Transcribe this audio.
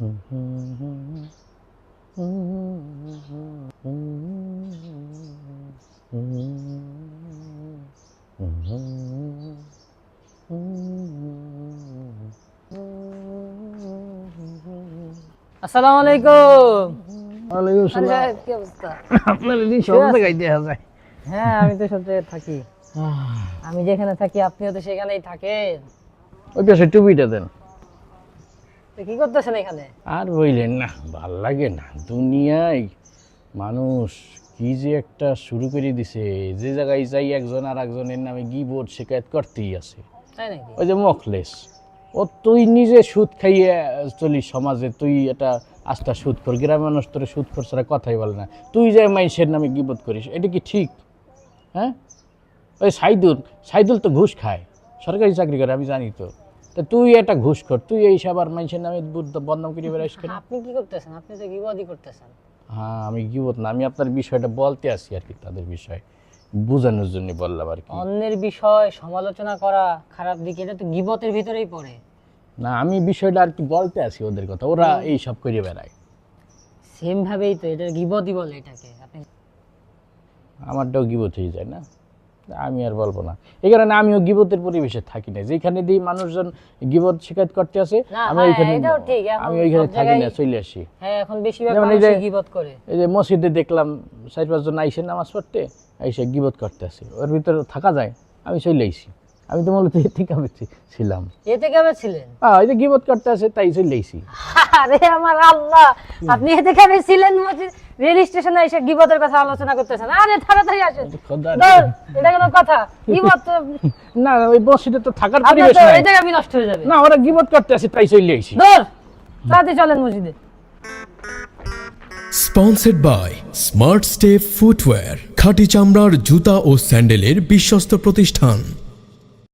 আসসালামু আলাইকুম। ওয়ালাইকুম আসসালাম। কি অবস্থা? আপনার এদিন সব জায়গায় দেখা যায়। হ্যাঁ আমি তো সব জায়গায় থাকি। আমি যেখানে থাকি আপনিও তো সেখানেই থাকেন। ওই পাশে টুপিটা দেন। কি করতেছেন এখানে? আর বইলেন না ভালো লাগে না। দুনিয়ায় মানুষ কি যে একটা শুরু করে দিছে যে জায়গায় যাই একজন আর একজনের নামে গিবোর্ড শিকায়ত করতেই আছে। ওই যে মখলেস ও তুই নিজে সুদ খাইয়ে চলিস সমাজে তুই এটা আস্থা সুদ কর গ্রামের মানুষ তোর সুদ কর ছাড়া কথাই বলে না। তুই যে মাইসের নামে গিবোধ করিস এটা কি ঠিক? হ্যাঁ? ওই সাইদুল সাইদুল তো ঘুষ খায় সরকারি চাকরি করে আমি জানি তো। তা তুই একটা ঘুষ কর। তুই এই সব আর মানুষের নামে বুদ্ধ- বদনাম করে বেড়াইস কেন? আপনি কি করতেছেন? আপনি তো বিপদই করতেছেন। হ্যাঁ আমি গিবোধ না আমি আপনার বিষয়টা বলতে আসি আর কি তাদের বিষয়। বোঝানোর জন্য বললাম আর কি। অন্যের বিষয় সমালোচনা করা খারাপ দিক এটা তো গিবতের ভিতরেই পড়ে। না আমি বিষয়টা আর কি বলতে আসি ওদের কথা ওরা এই সব করে বেড়ায়। সেম ভাবেই তো এটা গিবতই বলে এটাকে। আপনি আমারটাও গিবত হয়ে যায় না? আমি আর বলব না। এই কারণে আমিও গিবতের পরিবেশে থাকি না যেখানে দিয়ে মানুষজন গিবত শিকায়ত করতে আসে আমি হ্যাঁ, ওইখানে এখন আমি ওইখানে থাকি না চলে আসি। হ্যাঁ এখন বেশিরভাগ এই যে- গিবত করে। এই যে মসজিদে দেখলাম চার পাঁচজন আইসে নামাজ পড়তে আইসে গিবত করতে আসে। ওর ভিতরে থাকা যায় আমি চলে আইসি। আমি তো মূলত আমি ছি- ছিলাম। এতে কেমন ছিলেন? হ্যাঁ ওই যে গিবত করতে আসে তাই চলে আইসি। আরে আমার আল্লাহ আপনি এতে কেমন ছিলেন মসজিদ রেল স্টেশনে এসে গিবতের কথা আলোচনা করতেছেন। আরে তাড়াতাড়ি আসেন। এটা কোনো কথা? গিবত না ওই মসজিদে তো থাকার পরিবেশ তো নাই। এটা আমি নষ্ট হয়ে যাবে। না ওরা গিবত করতে আসে তাই চলে আইসি ধর তাড়াতাড়ি চলেন মসজিদে। বাই স্মার্ট স্টেপ ফুটওয়্যার খাঁটি চামড়ার জুতা ও স্যান্ডেলের বিশ্বস্ত প্রতিষ্ঠান।